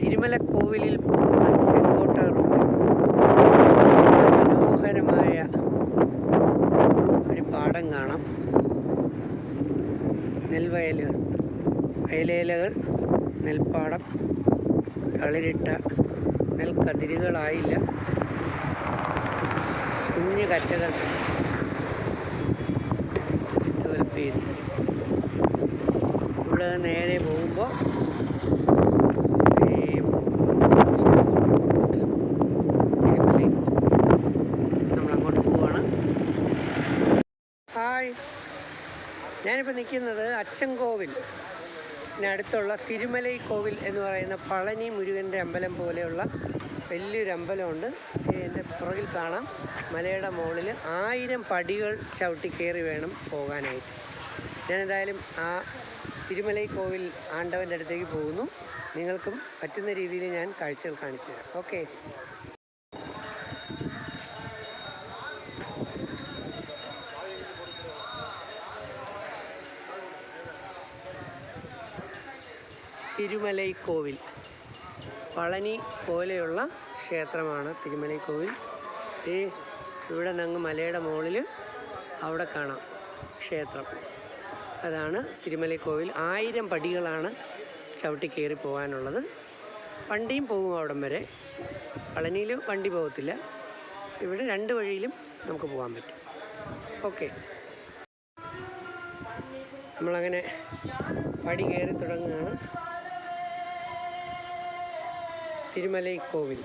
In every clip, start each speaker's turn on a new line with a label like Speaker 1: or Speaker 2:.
Speaker 1: തിരുമലക്കോവിലിൽ പോകുന്ന ചെങ്കോട്ട റൂട്ടിൽ മനോഹരമായ ഒരു പാടം കാണാം. നെൽവയലുകൾ വയലേലകൾ നെൽപ്പാടം തളിരിട്ട നെൽക്കതിരുകളായില്ല. കുഞ്ഞു കറ്റകൾ ഡെവലപ്പ് ചെയ്തിരിക്കും ഇവിടെ നേരെ പോകുമ്പോൾ ഞാനിപ്പോൾ നിൽക്കുന്നത് അച്ചൻകോവിൽ. അടുത്തുള്ള തിരുമലൈ കോവിൽ എന്ന് പറയുന്ന പളനി മുരുകന്റെ അമ്പലം പോലെയുള്ള വലിയൊരു അമ്പലമുണ്ട്. എന്റെ പുറകിൽ കാണാം. മലയുടെ മുകളിൽ ആയിരം പടികൾ ചവിട്ടി കയറി വേണം പോകാനായിട്ട്. ഞാനെന്തായാലും ആ തിരുമലൈ കോവിൽ ആണ്ടവന്റെ അടുത്തേക്ക് പോകുന്നു. നിങ്ങൾക്കും പറ്റുന്ന രീതിയിൽ ഞാൻ കാഴ്ചകൾ കാണിച്ചു തരാം. ഓക്കെ. തിരുമലൈ കോവിൽ പളനി പോലെയുള്ള ക്ഷേത്രമാണ് തിരുമലൈക്കോവിൽ. ഈ ഇവിടെ നിന്ന് മലയുടെ മുകളിൽ അവിടെ കാണാം ക്ഷേത്രം. അതാണ് തിരുമലൈക്കോവിൽ. ആയിരം പടികളാണ് ചവിട്ടി കയറി പോകാനുള്ളത്. വണ്ടിയും പോകും അവിടം വരെ. പളനിയിൽ വണ്ടി പോകത്തില്ല. ഇവിടെ രണ്ട് വഴിയിലും നമുക്ക് പോകാൻ പറ്റും. ഓക്കെ. നമ്മളങ്ങനെ പടി കയറി തുടങ്ങുകയാണ്. തിരുമലൈ കോവിൽ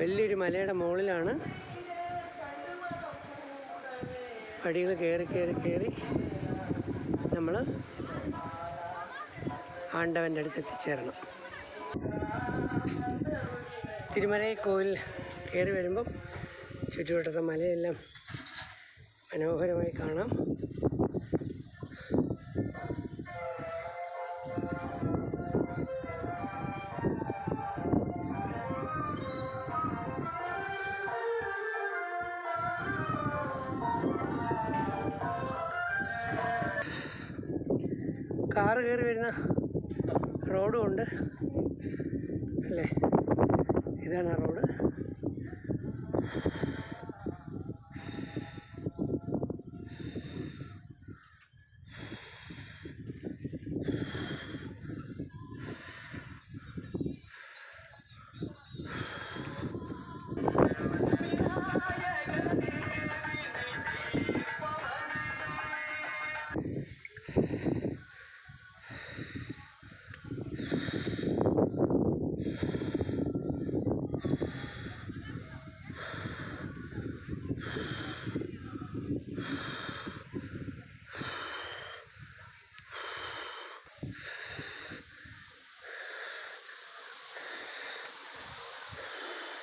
Speaker 1: വലിയൊരു മലയുടെ മുകളിലാണ് പടികൾ കയറി കയറി കയറി നമ്മൾ ആണ്ടവന്റെ അടുത്ത് എത്തിച്ചേരണം. തിരുമലൈ കോവിൽ കയറി വരുമ്പം ചുറ്റുവട്ടത്തെ മലയെല്ലാം മനോഹരമായി കാണാം. കാറ് കയറി വരുന്ന റോഡും ഉണ്ട്. അല്ലേ? ഇതാണ് ആ റോഡ്.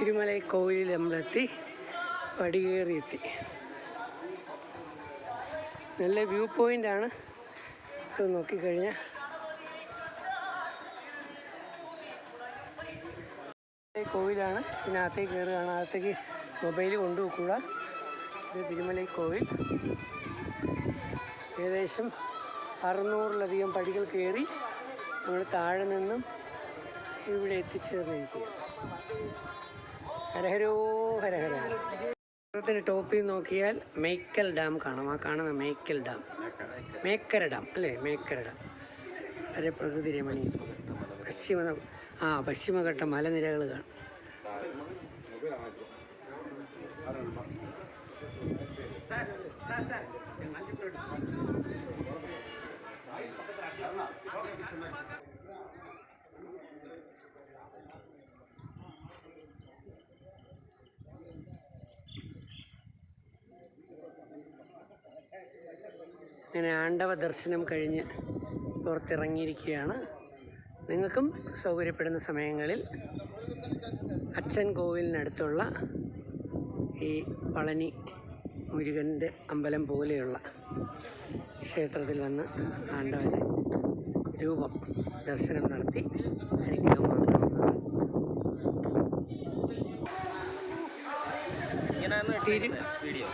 Speaker 1: തിരുമലൈ കോവിലിൽ നമ്മളെത്തി പടികേറി എത്തി നല്ല വ്യൂ പോയിന്റാണ് ഇത് നോക്കിക്കഴിഞ്ഞാൽ കോവിലാണ് പിന്നെ അകത്തേക്ക് കയറുകയാണ് അകത്തേക്ക് മൊബൈൽ കൊണ്ടുപോകൂടാ ഇത് തിരുമലൈ കോവിൽ ഏകദേശം അറുന്നൂറിലധികം പടികൾ കയറി നമ്മൾ താഴെ നിന്നും ഇവിടെ എത്തിച്ചേർന്നിരിക്കുക ഹരഹരോ ടോപ്പിൽ നോക്കിയാൽ മേക്കൽ ഡാം കാണാം. ആ കാണുന്ന മേക്കൽ ഡാം. മേക്കര ഡാം അല്ലേ? മേക്കര ഡാം. വളരെ പ്രകൃതി രമണി പശ്ചിമ ആ പശ്ചിമഘട്ട മലനിരകൾ കാണാം. അങ്ങനെ ആണ്ടവ ദർശനം കഴിഞ്ഞ് പുറത്തിറങ്ങിയിരിക്കുകയാണ്. നിങ്ങൾക്കും സൗകര്യപ്പെടുന്ന സമയങ്ങളിൽ അച്ഛൻ കോവിലിനടുത്തുള്ള ഈ പളനി മുരുകന്റെ അമ്പലം പോലെയുള്ള ക്ഷേത്രത്തിൽ വന്ന് ആണ്ടവനെ രൂപം ദർശനം നടത്തി അനുഗ്രഹം വാങ്ങാവുന്നതാണ്
Speaker 2: ഇങ്ങനെയാണ്
Speaker 1: തിരു
Speaker 2: വീഡിയോ.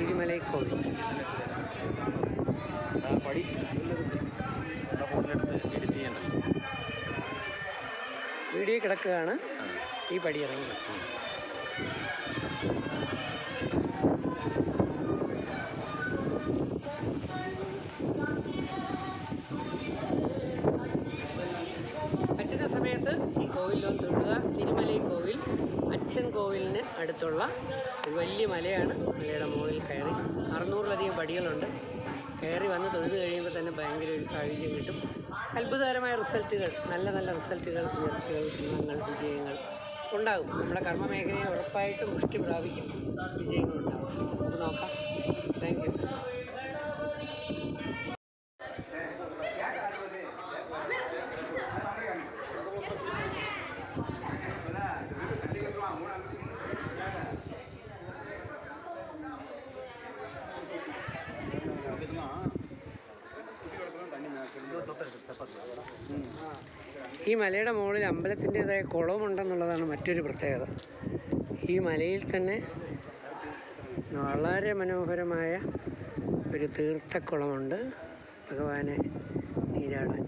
Speaker 1: തിരുമലൈ കോവിൽ
Speaker 2: പടി എഡിറ്റ്
Speaker 1: വീഡിയോ കിടക്കുകയാണ്. ഈ പടി ഇറങ്ങി. പറ്റുന്ന സമയത്ത് ഈ കോവിലൊന്ന് തൊഴുക തിരുമലൈ കോവിൽ അച്ഛൻ കോവിലിന് അടുത്തുള്ള ഒരു വലിയ മലയാണ്. മലയുടെ മുകളിൽ കയറി. അറുന്നൂറിലധികം പടികളുണ്ട്. കയറി വന്ന് തൊഴുത് കഴിയുമ്പോൾ തന്നെ ഭയങ്കര ഒരു സാഹചര്യം കിട്ടും. അത്ഭുതകരമായ റിസൾട്ടുകൾ നല്ല നല്ല റിസൾട്ടുകൾ ഉയർച്ചകൾ ഗുണങ്ങൾ വിജയങ്ങൾ ഉണ്ടാകും. നമ്മുടെ കർമ്മ മേഖലയെ ഉറപ്പായിട്ടും പുഷ്ടി പ്രാപിക്കും. വിജയങ്ങൾ ഉണ്ടാകും നമുക്ക് നോക്കാം. താങ്ക് യു ഈ മലയുടെ മുകളിൽ അമ്പലത്തിന്റെതായ കുളമുണ്ടെന്നുള്ളതാണ് മറ്റൊരു പ്രത്യേകത. ഈ മലയിൽ തന്നെ വളരെ മനോഹരമായ ഒരു തീർത്ഥക്കുളമുണ്ട്. ഭഗവാനെ നീരാടാൻ.